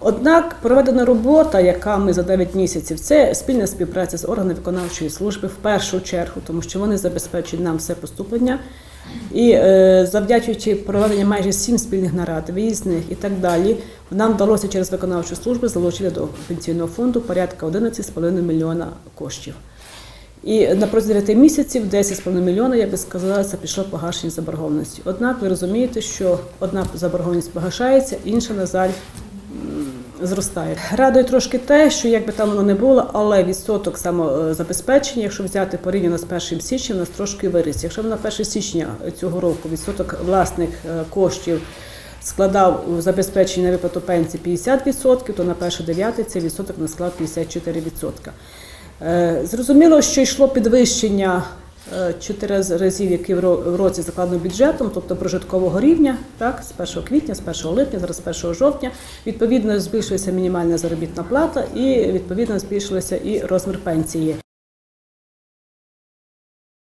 Однак проведена робота, яка ми за 9 місяців, це спільна співпраця з органами виконавчої служби в першу чергу, тому що вони забезпечують нам все поступлення. І е, завдячуючи проведенню майже сім спільних нарад, виїзних і так далі, нам вдалося через виконавчу службу залучити до пенсійного фонду порядка 11,5 мільйона коштів. І на протязі 9 місяців 10,5 мільйона, я би сказала, це пішло погашення заборгованості. Однак ви розумієте, що одна заборгованість погашається, інша, на жаль, зростає. Радує трошки те, що як би там воно не було, але відсоток самозабезпечення, якщо взяти порівняно з 1 січня, у нас трошки виріс. Якщо на 1 січня цього року відсоток власних е, коштів складав у забезпеченні на виплату пенсії 50%, то на 1.9 цей відсоток не склав 54%. Е, Зрозуміло, що йшло підвищення чотири разів, які в ро- в році закладено бюджетом, тобто прожиткового рівня, так, з 1 квітня, з 1 липня, зараз з 1 жовтня. Відповідно, збільшується мінімальна заробітна плата і відповідно збільшилася і розмір пенсії.